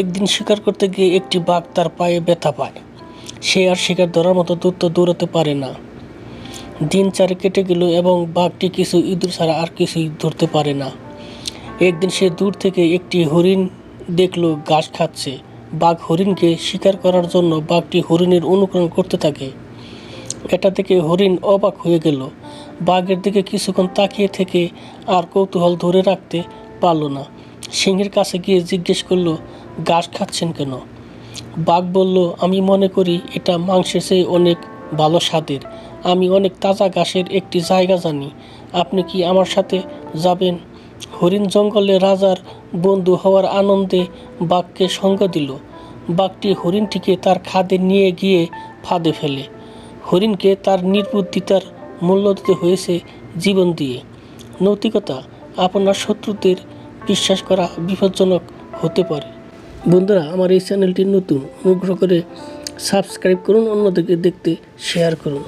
একদিন শিকার করতে গিয়ে একটি বাঘ তার পায়ে ব্যথা পায়। সে আর শিকার ধরার মতো দ্রুত দৌড়াতে পারে না। দিন চারে কেটে গেল এবং বাঘটি কিছু ইঁদুর ছাড়া আর কিছুই ধরতে পারে না। একদিন সে দূর থেকে একটি হরিণ দেখল, ঘাস খাচ্ছে। বাঘ হরিণকে শিকার করার জন্য বাঘটি হরিণের অনুকরণ করতে থাকে। এটা থেকে হরিণ অবাক হয়ে গেল। বাঘের দিকে কিছুক্ষণ তাকিয়ে থেকে আর কৌতূহল ধরে রাখতে পারল না। সিংহের কাছে গিয়ে জিজ্ঞেস করল, ঘাস খাচ্ছেন কেন? বাঘ বলল, আমি মনে করি এটা মাংসের চেয়ে অনেক ভালো স্বাদের। আমি অনেক তাজা ঘাসের একটি জায়গা জানি। আপনি কি আমার সাথে যাবেন? হরিণ জঙ্গলে রাজার বন্ধু হওয়ার আনন্দে বাঘকে সঙ্গ দিল। বাঘটি হরিণটিকে তার খাদে নিয়ে গিয়ে ফাঁদে ফেলে। হরিণকে তার নির্বুদ্ধিতার মূল্য দিতে হয়েছে জীবন দিয়ে। নৈতিকতা, আপনার শত্রুদের বিশ্বাস করা বিপজ্জনক হতে পারে। বন্ধুরা, আমার এই চ্যানেলটি নতুন, অনুগ্রহ করে সাবস্ক্রাইব করুন, অন্যদেরকে দেখতে শেয়ার করুন।